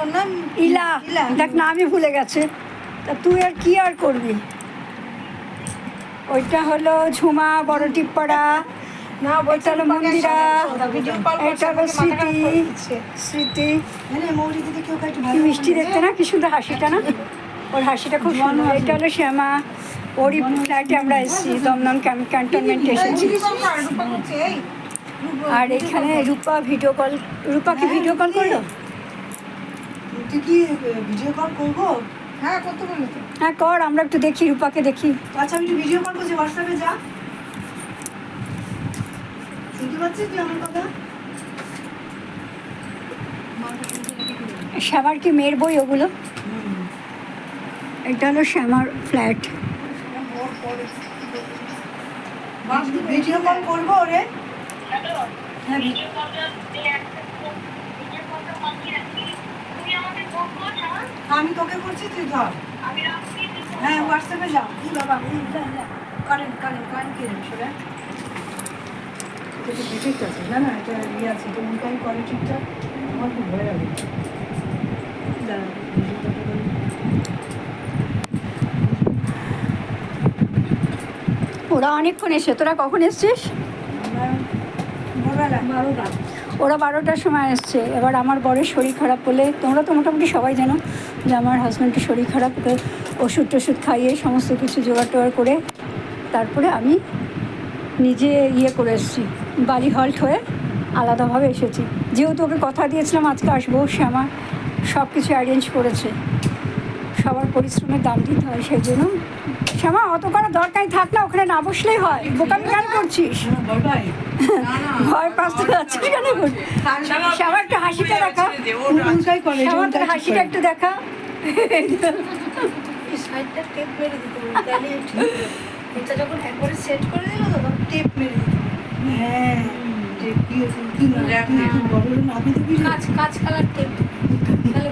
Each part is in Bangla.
ওর নাম ইলা ইলা দেখ না আমি ভুলে গেছে। তা তুই আর কি আর করবি? ওইটা হলো ঝুমা বড় টিপ্পাড়া না এটা হলো মন্দিরা এটা হলো স্মৃতি স্মৃতি। কেউ একটু কি মিষ্টি দেখতে না কি সুন্দর হাসিটা না? ওর হাসিটা খুব সুন্দর। এটা হলো শ্যামা। ওরই ফ্ল্যাটে আমরা এসেছি দমদম ক্যান্টনমেন্টে এসেছি। আর এখানে রূপা ভিডিও কল রূপা কি ভিডিও কল করল? তুই কি ভিডিও কল করব? হ্যাঁ কত বলে তো। হ্যাঁ কর আমরা একটু দেখি রূপাকে দেখি। আচ্ছা আমি একটু ভিডিও কল করছি হোয়াটসঅ্যাপে যা। শুনতে পাচ্ছিস তুই আমার কথা? শ্যামার কি মেয়ের বই ওগুলো? এটা হলো শ্যামার ফ্ল্যাট। ভিডিও কল করব ওরে? হ্যাঁ আমি তোকে করছি তুই ধর। হ্যাঁ হোয়াটসঅ্যাপে যাও কি বাবা কারেন্ট কারেন্ট কারেন্ট কি সেটা ডিটেক্ট আছে? না না এটা ইয়ে আছে করে ঠিকঠাক। আমার খুব ভয় লাগে। ওরা অনেকক্ষণ এসে তোরা কখন এসছিস? ভোরবেলা বারোটা। ওরা বারোটার সময় এসছে এবার আমার বরের শরীর খারাপ হলে তোমরা তো মোটামুটি সবাই জানো যে আমার হাজব্যান্ডের শরীর খারাপ ওষুধ টষুধ খাইয়ে সমস্ত কিছু জোগাড় টোগাড় করে তারপরে আমি নিজে ইয়ে করে এসেছি, বাড়ি হল্ট হয়ে আলাদাভাবে এসেছি। যেহেতু ওকে কথা দিয়েছিলাম, আজকে আসব শ্যামা সব কিছু অ্যারেঞ্জ করেছে। সবার পরিশ্রমের দাম দিতে হয় সেই জন্য। শ্যামা অত করার দরকারই থাক না ওখানে না বসলেই হয়। বোকামি কেন করছিস? হ্যাঁ, ভয় তো যাচ্ছিস কেন শ্যামা একটু হাসিটা দেখা। করে শ্যামা তোর হাসিটা একটু দেখা। সাইডটা টেপ মেরে দিতে হবে তাহলে ঠিক হবে। এটা যখন একবারে সেট করে দিল তখন টেপ মেরে দিতে হ্যাঁ টেপ দিয়ে কি না তুই বড় বড় দিবি কাঁচ কাঁচ কালার টেপ। তাহলে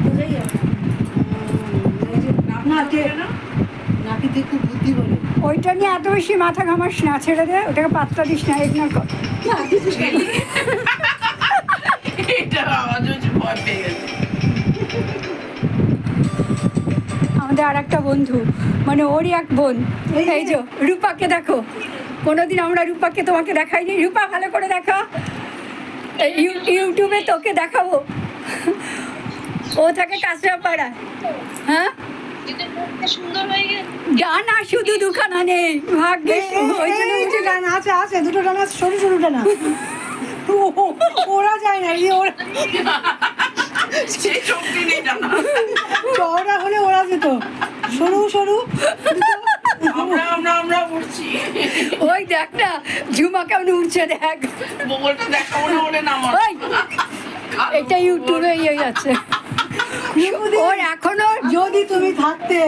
এই যে না খুব বুদ্ধি বলে ওইটা নিয়ে এত বেশি মাথা ঘামাস না ছেড়ে দে ওটাকে পাত্তা দিস না ইগনোর কর। এটা আওয়াজ হচ্ছে ভয় পেয়ে গেছে। আমাদের আর একটা বন্ধু মানে ওরই এক বোন। এই যে। রূপাকে দেখো। কোনোদিন আমরা রূপাকে তোমাকে দেখাইনি। রূপা ভালো করে দেখা। ইউটিউবে তোকে দেখাবো। ও থাকে কাঁচরা পাড়ায় হ্যাঁ? ডানা শুধু দুখানা নেই ভাগ্যিস ওই জন্য এই যে বুঝে ডানা আছে আছে দুটো ডানা সরু সরু ডানা ওরা যায় না ওরা সেই শক্তি নেই জানা। চওড়া হলে ওরা যেত। সরু সরু। আমরা আমরা আমরা উঠছি ওই দেখ না ঝুমা কেমন উঠছে দেখ। এটা ইউটিউবে ইয়ে যাচ্ছে। ওর এখনও যদি তুমি থাকতে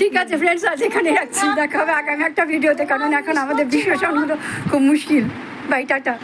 ঠিক আছে ফ্রেন্ডস আজ এখানে রাখছি। দেখা হবে আগামী একটা ভিডিওতে কারণ এখন আমাদের বিশ্বসনগুলো খুব মুশকিল। Bye tata.